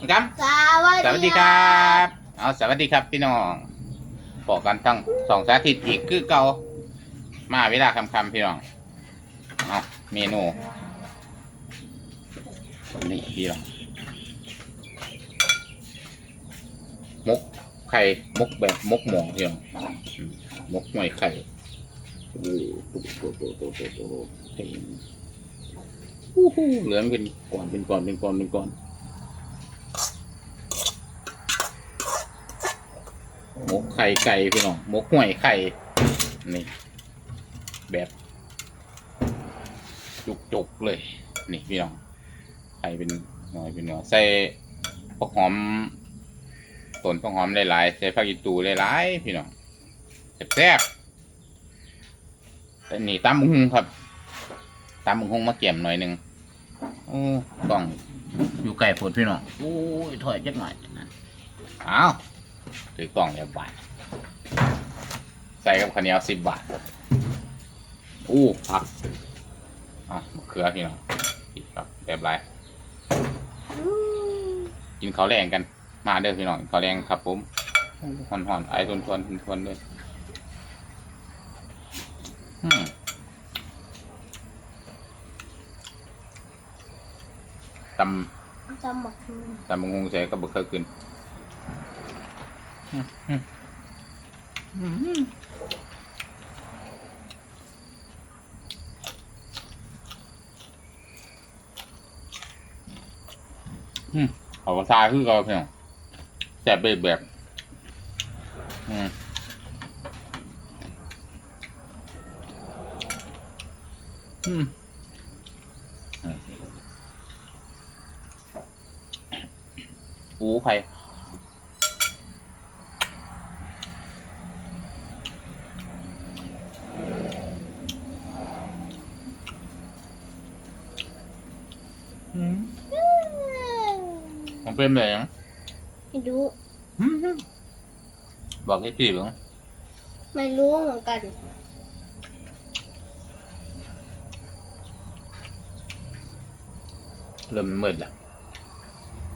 ครับสวัสสวัสดีครับ เอาสวัสดีครับพี่น้องบอกกันทั้งสองสาธิตอีกคือเก่ามาเวลาคำคำๆพี่น้อง เอาเมนู นี่พี่น้องมกไข่มกแบบมกหมองพี่น้องอืมมกหน่วยไข่โอ้โหโอ้โหโอ้โหโอ้โหโอ้โหเห็นอู้หูเหลืองเป็นก้อนเป็นก้อนเป็นก้อนเป็นก้อน มกไข่ไก่พี่น้องหมกห่วยไข่นี่ แบบจุกๆเลย นี่พี่น้องไข่เป็นหน่อยเป็นหน่อยใส่ผักหอมต้นผักหอมหลายๆใส่ผักอีตูหลายๆพี่น้องแซ่บแต่นี่ตำมุงครับตำมุงมาเกี่ยมหน่อยหนึ่งโอ้กล้องอยู่ไก่ผดพี่น้องโอ้ยถอยจักหน่อยเอา ถือกล่องเรียบบาท ใส่กับข้าวเหนียวสิบบาท อู้ผักอะมะเขือพี่น้องอีกครับแบบไรกินข้าวแรงกัน มาเด้อพี่น้องกินข้าวแรงครับผมหอนหอนๆไอ้ทวนทวนทวนทวนๆเลยอืมตจำหมักมือำตำมะงงใส่ก็บะเคยขึ้น อืมเอากระทายคือเราเพียงแต่เป็นแบบ อืมอืมอืมปูไข่อืมมัน เป็นแบบยังไม่รู้ บอกให้พี่เบ้างไม่รู้เหมือนกันเริ่มมืดแล้ว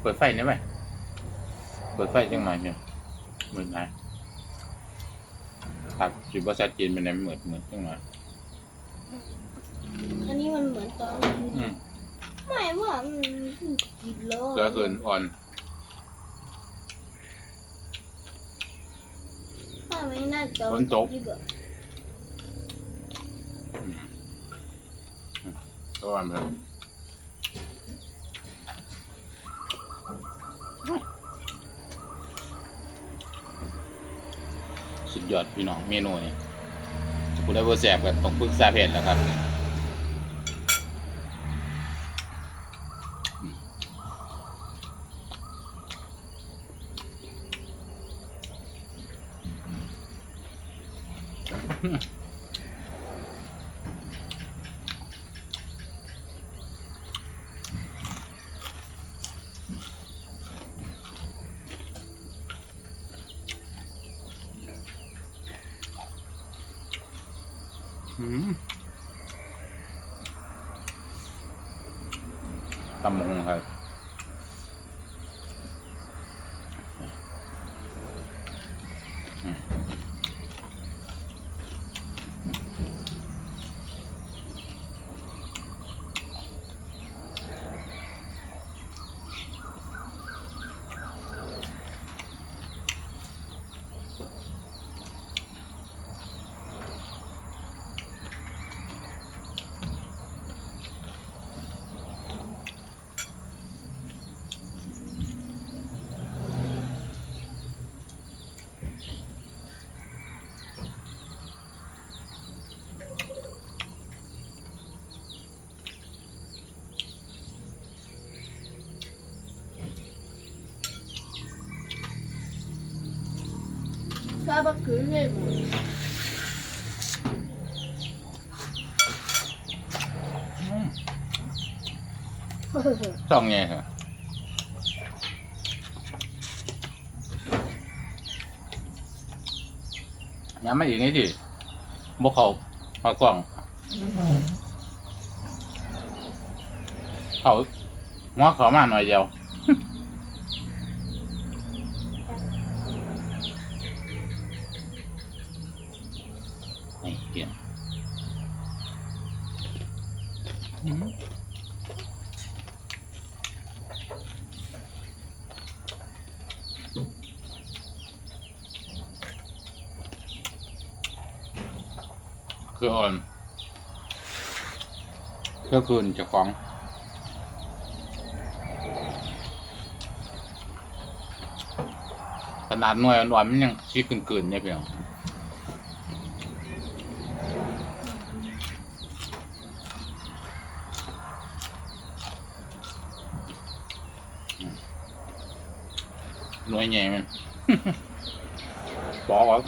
เปิดไฟได้ไหมเปิดไฟจังหน่อยเนี่ยมืดนะครับจุดว่าชัดเจนเป็นไงมืดมืดจังหน่อยอันนี้มันเหมือนตอนอืม ไม่ว่ามันกินแล้วเกลือเกินอ่อน ถ้าไม่น่าจะฝนตกที่แบบก็ว่ามันสุดยอดพี่น้องเมนูนี่ผู้ได้เบอร์แสบกันต้องปรึกษาเพจแล้วครับ อืมต ก็บักคือเลยหมดช่องไงเหรอย้ำมาอีกนิดดิบกเขาเอากล่อง เขาหัวเขามาหน่อยเดียว คืออ่อนก็คืนเจะของขนาดหน่วยอ่อนๆมันยังชี้กึ่นๆเนี่ยเพียงหน่วยใหญ่มันบอกว่า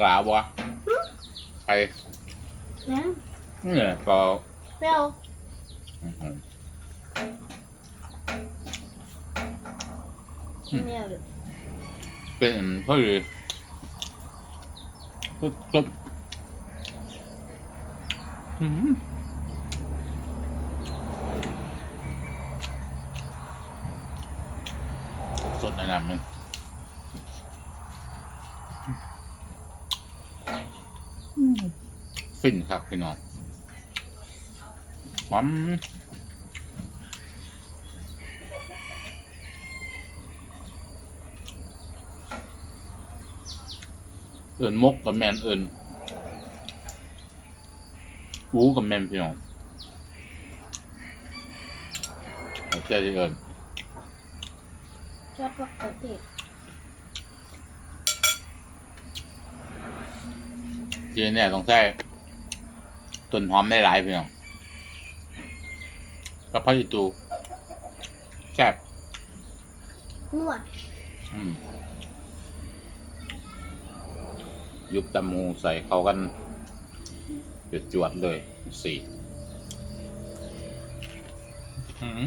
หลาบวะไปนะนี่แหละก็ไม่เอาอื้อหือไม่เอาเลยเป็นพอดีก็ก็อืมสดแนะนำมัน ฟินครับพี่น้องหอมเอินมกกับแมนเอินอูกับแมนพี่น้องเอาเจ้าที่เอินชอบปกติทีนี้ต้องใช้ ต้นหอมได้หลายพี่น้องกับพระอิตูแซ่บนวดอืมยุบตำมูใส่เข้ากันจวดจวดๆเลยสี่ อืม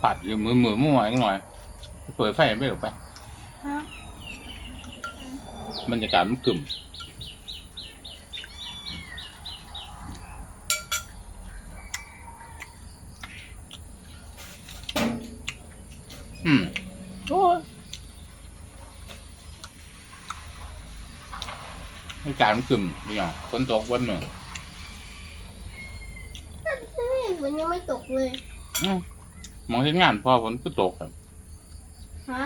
ผัดอยู่มือมือมั่วอีกหน่อยเปิดไฟไม่หรอกไปฮะบรรยากาศมันกึ่มอืมโอ้ยบรรยากาศมันกึ่มนี่หรอฝนตกวันหนึ่งนี่ฝนยังไม่ตกเลย อืม มองเห็นงานพอฝนก็ตกครับฮะ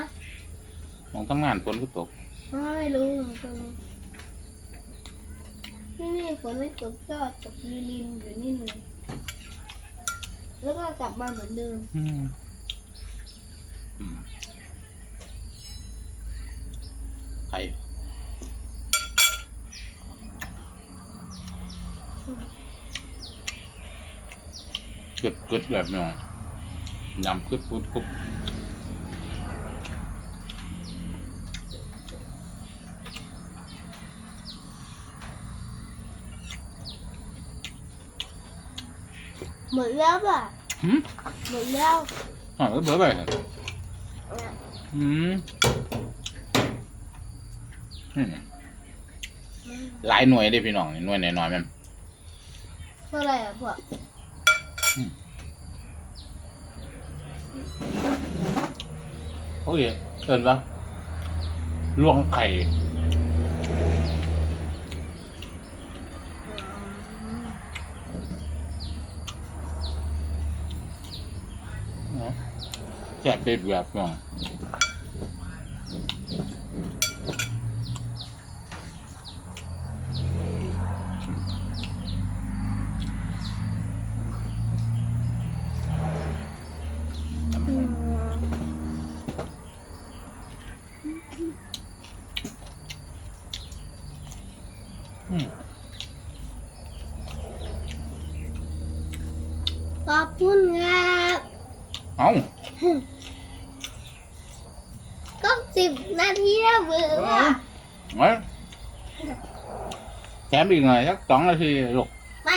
มองทำงานฝนก็ตก ไม่รู้เหมือนกันที่นี่ฝนไม่ตกก็ตกลิลินอยู่นี่หนึ่งแล้วก็กลับมาเหมือนเดิมอืมอืมใครกึดกึดแบบนี้ ยำกึดปุ๊บปุ๊บหมดแล้วป่ะหืมหมดแล้วอ๋อเบอร์ไปครับเนี่ยอืมอืมหลายหน่วยได้พี่น้องนี่หน่วยหน้อยๆมันเท่าไหร่อะพวก โอ้ยเอินปะลวงไข่นะแซ่บเป็ดแบบเนาะอืม ขอบคุณครับ เอ้า ก็ สิบนาทีแล้วเบื่อว่ะเอ้ยแถมอีกหน่อยสักสองนาทีลูกไม่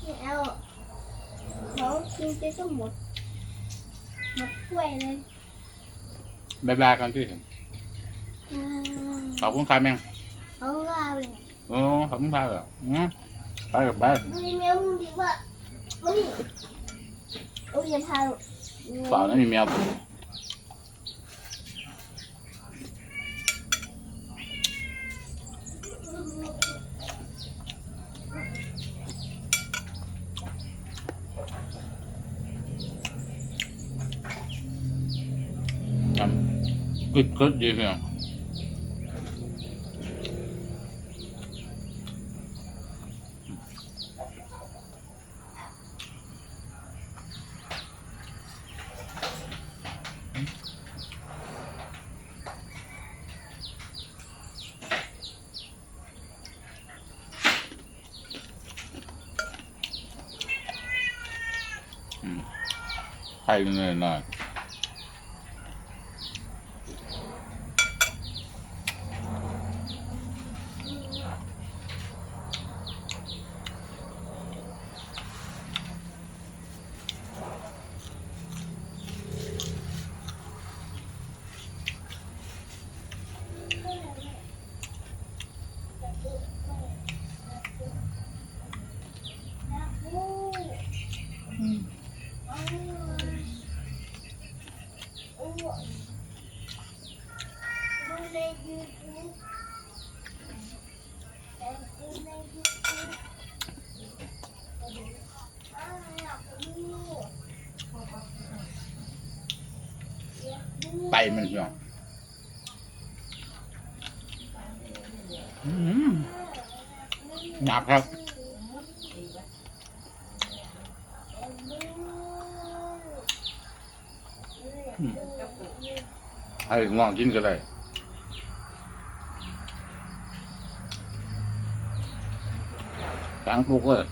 ไม่เอาเขากินไปก็หมดหมดถ้วยเลยบายบายกันที่อืมขอบคุณครับแม่งเอาว่าเลยโอ้ขอบคุณครับเหรออืมไปกับไปมีแมวมึงดีว่าไม่โอ้ยอย่าพาเปล่านะมีแมวำกึดกึดดีเพียงไข่เนยหน่อยไต มันเพียงอืมหนักครับให้ง่วงกินก็ได้กลางปลุกเลย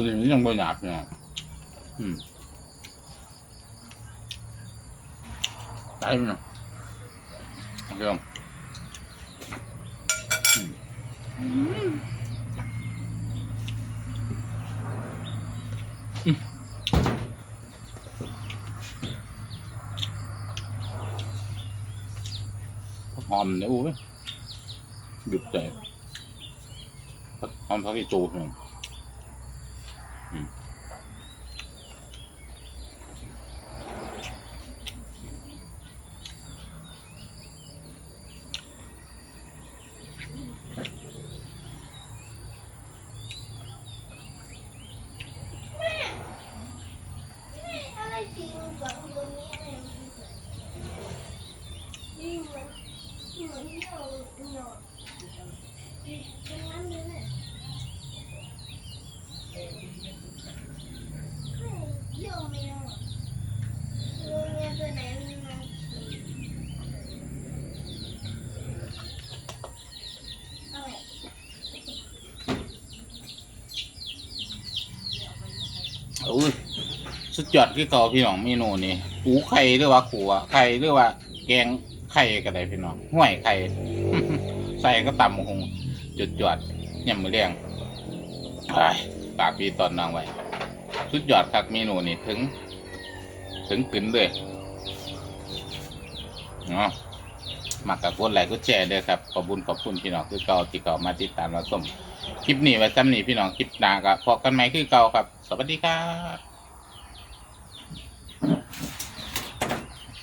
ตัวนี้มันยังไม่หยาบเนี่ยอืมได้ไหมเนาะโอเคครับอืมอืมหอมเนี่ยโอ้ยหยุดใจหอมพักอีตูเนี่ย อะไรจริงแบบตรงนี้อะไรนี่เหมือนเหมือนที่เราหนอนตรงนั้นเลยเนี่ยเยี่ยมแมว อะเออแมวตัวไหนมันมาอะไรโอ้ยสุดยอดคือเก่าพี่น้องเมนูนี่ปูไข่หรือว่าขัวไข่หรือว่าแกงไข่ก็ได้พี่น้องห้วยไข่ ใส่ก็ตำคง จุดจวดๆยำมือเลี้ยงไอ้ปากปีตอนนางไว้สุดยอดครับเมนูนี่ถึง ถึงกึนเลยเนาะมักกับกดไลค์กดแชร์ด้วยครับขอบคุญขอบคุณพี่น้องคือเก่าที่เก่ามาติดตามเราชมคลิปนี้ไว้ซ้ำนี้พี่น้องคลิปหน้าก็พบกันใหม่คือเก่าครับ สวัสดีครับ